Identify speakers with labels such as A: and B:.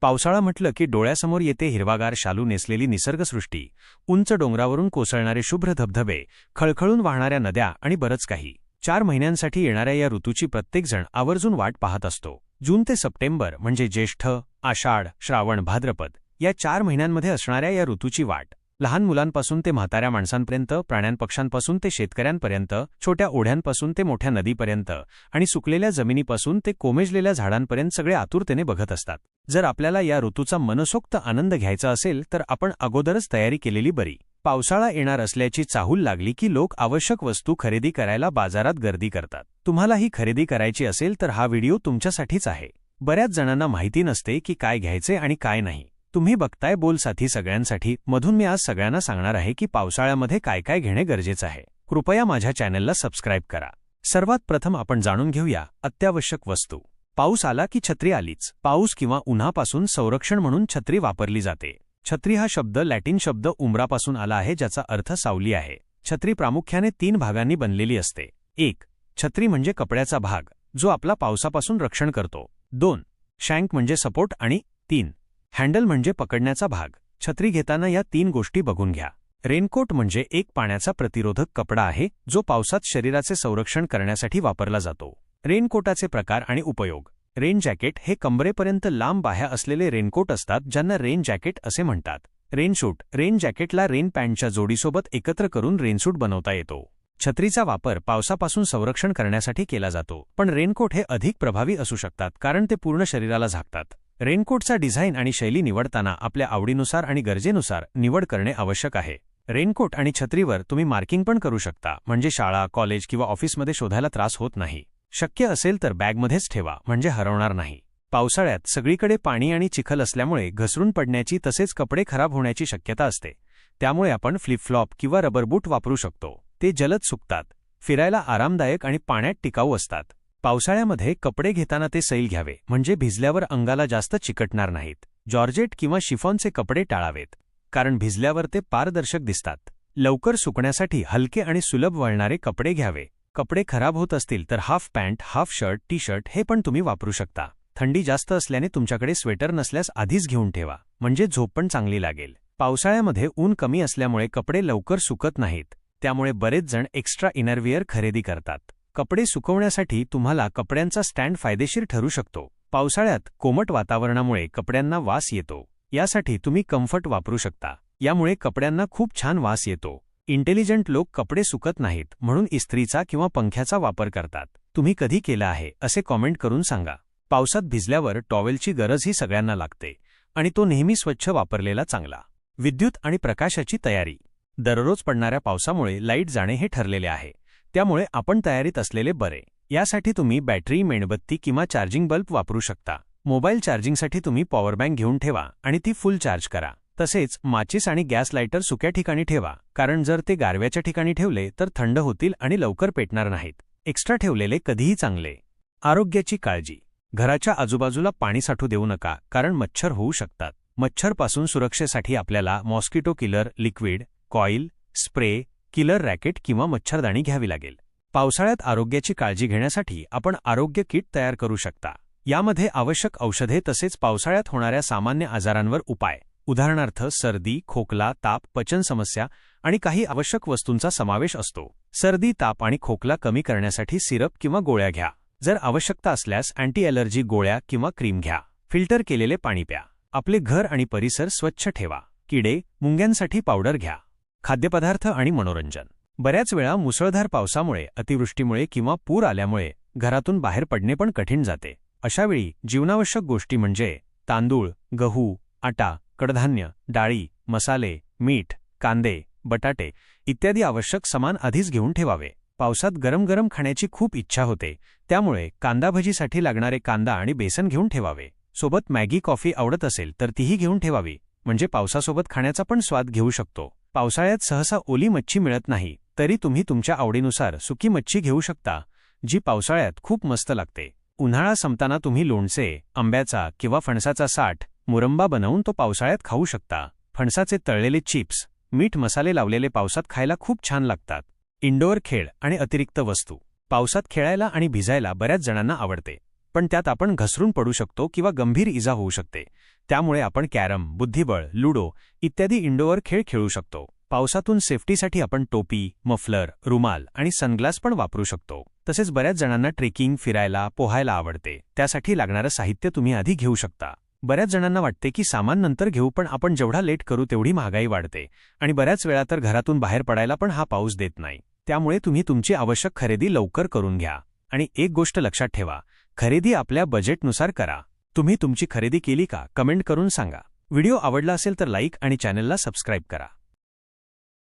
A: पावसाळा म्हटलं की डोळ्यासमोर येते हिरवागार शालू नेसलेली निसर्गसृष्टी. उंच डोंगरावरून कोसळणारे शुभ्र धबधबे खळखळून वाहणाऱ्या नद्या आणि बरंच काही. चार महिन्यांसाठी येणाऱ्या या ऋतूची प्रत्येकजण आवर्जून वाट पाहत असतो. जून ते सप्टेंबर म्हणजे ज्येष्ठ आषाढ श्रावण भाद्रपद या चार महिन्यांमध्ये असणाऱ्या या ऋतूची वाट. लहान मुलांपासून ते म्हाताऱ्या माणसांपर्यंत प्राण्यांपक्ष्यांपासून ते शेतकऱ्यांपर्यंत छोट्या ओढ्यांपासून ते मोठ्या नदीपर्यंत आणि सुकलेल्या जमिनीपासून ते कोमेजलेल्या झाडांपर्यंत सगळे आतुरतेने बघत असतात. जर आपल्याला या ऋतूचा मनसोक्त आनंद घ्यायचा असेल तर आपण अगोदरच तयारी केलेली बरी. पावसाळा येणार असल्याची चाहूल लागली की लोक आवश्यक वस्तू खरेदी करायला बाजारात गर्दी करतात. तुम्हाला ही खरेदी करायची असेल तर हा व्हिडिओ तुमच्यासाठीच आहे. बऱ्याच जणांना माहिती नसते की काय घ्यायचे आणि काय नाही. तुम्ही बघताय बोलसाथी सगळ्यांसाठी. मधून मी आज सगळ्यांना सांगणार आहे की पावसाळ्यामध्ये काय काय घेणे गरजेचं आहे. कृपया माझ्या चॅनलला सबस्क्राईब करा. सर्वात प्रथम आपण जाणून घेऊया अत्यावश्यक वस्तू. पाऊस आला की छत्री आलीच. पाऊस किंवा उन्हापासून संरक्षण म्हणून छत्री वापरली जाते. छत्री हा शब्द लॅटिन शब्द उमरापासून आला आहे ज्याचा अर्थ सावली आहे. छत्री प्रामुख्याने तीन भागांनी बनलेली असते. एक छत्री म्हणजे कपड्याचा भाग जो आपला पावसापासून रक्षण करतो. दोन शँक म्हणजे सपोर्ट. आणि तीन हँडल म्हणजे पकडण्याचा भाग. छत्री घेताना या तीन गोष्टी बघून घ्या. रेनकोट म्हणजे एक पाण्याचा प्रतिरोधक कपडा आहे जो पावसात शरीराचे संरक्षण करण्यासाठी वापरला जातो. रेनकोटाचे प्रकार आणि उपयोग. रेन जॅकेट हे कंबरेपर्यंत लांब बाह्या असलेले रेनकोट असतात ज्यांना रेन जॅकेट असे म्हणतात. रेनशूट रेन जॅकेटला रेन पॅन्टच्या जोडीसोबत एकत्र करून रेनसूट बनवता येतो. छत्रीचा वापर पावसापासून संरक्षण करण्यासाठी केला जातो पण रेनकोट हे अधिक प्रभावी असू शकतात कारण ते पूर्ण शरीराला झाकतात. रेनकोटचा डिझाईन आणि शैली निवडताना आपल्या आवडीनुसार आणि गरजेनुसार निवड करणे आवश्यक आहे. रेनकोट आणि छत्रीवर तुम्ही मार्किंग पण करू शकता म्हणजे शाळा कॉलेज किंवा ऑफिसमध्ये शोधायला त्रास होत नाही. शक्य असेल तर बॅगमध्येच ठेवा म्हणजे हरवणार नाही. पावसाळ्यात सगळीकडे पाणी आणि चिखल असल्यामुळे घसरून पडण्याची तसेच कपडे खराब होण्याची शक्यता असते. त्यामुळे आपण फ्लिपफ्लॉप किंवा रबर बूट वापरू शकतो. ते जलद सुकतात फिरायला आरामदायक आणि पाण्यात टिकाऊ असतात. पावसाळ्यामध्ये कपडे घेताना ते सैल घ्यावे म्हणजे भिजल्यावर अंगाला जास्त चिकटणार नाहीत. जॉर्जेट किंवा शिफॉनचे कपडे टाळावेत कारण भिजल्यावर ते पारदर्शक दिसतात. लवकर सुकण्यासाठी हलके आणि सुलभ वळणारे कपडे घ्यावे. कपडे खराब होत असतील तर half pant half shirt T shirt हे पण तुम्ही वापरू शकता. थंडी जास्त असल्याने तुमच्याकडे स्वेटर नसल्यास आधीच घेऊन ठेवा म्हणजे झोप पण चांगली लागेल. पावसाळ्यामध्ये ऊन कमी असल्यामुळे कपडे लवकर सुकत नाहीत त्यामुळे बरेच जण एक्स्ट्रा इनरवियर खरेदी करतात. कपडे सुकवण्यासाठी तुम्हाला कपड्यांचा स्टँड फायदेशीर ठरू शकतो. पावसाळ्यात कोमट वातावरणामुळे कपड्यांना वास येतो. यासाठी तुम्ही कम्फर्ट वापरू शकता. यामुळे कपड्यांना खूप छान वास येतो. इंटेलिजंट लोक कपडे सुकत नाहीत म्हणून इस्त्रीचा किंवा पंख्याचा वापर करतात. तुम्ही कधी केला आहे असे कॉमेंट करून सांगा. पावसात भिजल्यावर टॉवेलची गरजही सगळ्यांना लागते आणि तो नेहमी स्वच्छ वापरलेला चांगला. विद्युत आणि प्रकाशाची तयारी. दररोज पडणाऱ्या पावसामुळे लाइट जाणे हे ठरलेले आहे. त्यामुळे आपण तयारीत असलेले बरे. यासाठी तुम्ही बॅटरी मेणबत्ती किंवा चार्जिंग बल्ब वापरू शकता. मोबाईल चार्जिंगसाठी तुम्ही पॉवर बँक घेऊन ठेवा आणि ती फुल चार्ज करा. तसेच माचीस आणि गॅस लायटर सुक्या ठिकाणी ठेवा कारण जर ते गारव्याच्या ठिकाणी ठेवले तर थंड होतील आणि लवकर पेटणार नाहीत. एक्स्ट्रा ठेवलेले कधीही चांगले. आरोग्याची काळजी. घराच्या आजूबाजूला पाणी साठू देऊ नका कारण मच्छर होऊ शकतात. मच्छरपासून सुरक्षेसाठी आपल्याला mosquito killer liquid coil spray killer racket किंवा मच्छरदाणी घ्यावी लागेल. पावसाळ्यात आरोग्याची काळजी घेण्यासाठी आपण आरोग्य किट तयार करू शकता. यामध्ये आवश्यक औषधे तसेच पावसाळ्यात होणाऱ्या सामान्य आजारांवर उपाय. उदाहरणार्थ सर्दी खोकला ताप पचन समस्या आणि काही आवश्यक वस्तूंचा समावेश असतो. सर्दी ताप आणि खोकला कमी करण्यासाठी सिरप किंवा गोळ्या घ्या. जर आवश्यकता असल्यास अँटी अलर्जी गोळ्या किंवा क्रीम घ्या. फिल्टर केलेले पाणी प्या. आपले घर आणि परिसर स्वच्छ ठेवा. किडे मुंग्यांसाठी पावडर घ्या. खाद्यपदार्थ आणि मनोरंजन. बऱ्याच वेळा मुसळधार पावसामुळे अतिवृष्टीमुळे किंवा पूर आल्यामुळे घरातून बाहेर पडणे पण कठीण जाते. अशावेळी जीवनावश्यक गोष्टी म्हणजे तांदूळ गहू आटा कडधान्य डाळी मसाले मीठ कांदे बटाटे इत्यादी आवश्यक समान आधीच घेऊन ठेवावे. पावसात गरम गरम खाण्याची खूप इच्छा होते. त्यामुळे कांदाभजीसाठी लागणारे कांदा आणि बेसन घेऊन ठेवावे. सोबत मॅगी कॉफी आवडत असेल तर तीही घेऊन ठेवावी. म्हणजे पावसासोबत खाण्याचा पण स्वाद घेऊ शकतो. पावसाळ्यात सहसा ओली मच्छी मिळत नाही तरी तुम्ही तुमच्या आवडीनुसार सुकी मच्छी घेऊ शकता जी पावसाळ्यात खूप मस्त लागते. उन्हाळा संपताना तुम्ही लोणचे आंब्याचा किंवा फणसाचा साठ मुरंबा बनवून तो पावसाळ्यात खाऊ शकता. फणसाचे तळलेले चिप्स मीठ मसाले लावलेले पावसात खायला खूप छान लागतात. इंडोअर खेळ आणि अतिरिक्त वस्तू. पावसात खेळायला आणि भिजायला बऱ्याच जणांना आवडते पण त्यात आपण घसरून पडू शकतो किंवा गंभीर इजा होऊ शकते. त्यामुळे आपण कॅरम बुद्धिबळ लुडो इत्यादी इंडोअर खेळ खेळू शकतो. पावसातून सेफ्टीसाठी आपण टोपी मफलर रुमाल आणि सनग्लास पण वापरू शकतो. तसेच बऱ्याच जणांना ट्रेकिंग फिरायला पोहायला आवडते. त्यासाठी लागणारं साहित्य तुम्ही आधी घेऊ शकता. बऱ्याच जणांना वाटते की सामान नंतर घेऊ पण आपण जेवढा लेट करू तेवढी महागाई वाढते. आणि बऱ्याच वेळा तर घरातून बाहेर पडायला पण हा पाऊस देत नाही. त्यामुळे तुम्ही तुमची आवश्यक खरेदी लवकर करून घ्या. आणि एक गोष्ट लक्षात ठेवा खरेदी आपल्या बजेटनुसार करा. तुम्ही तुमची खरेदी केली का कमेंट करून सांगा. व्हिडिओ आवडला असेल तर लाईक आणि चॅनलला सबस्क्राईब करा.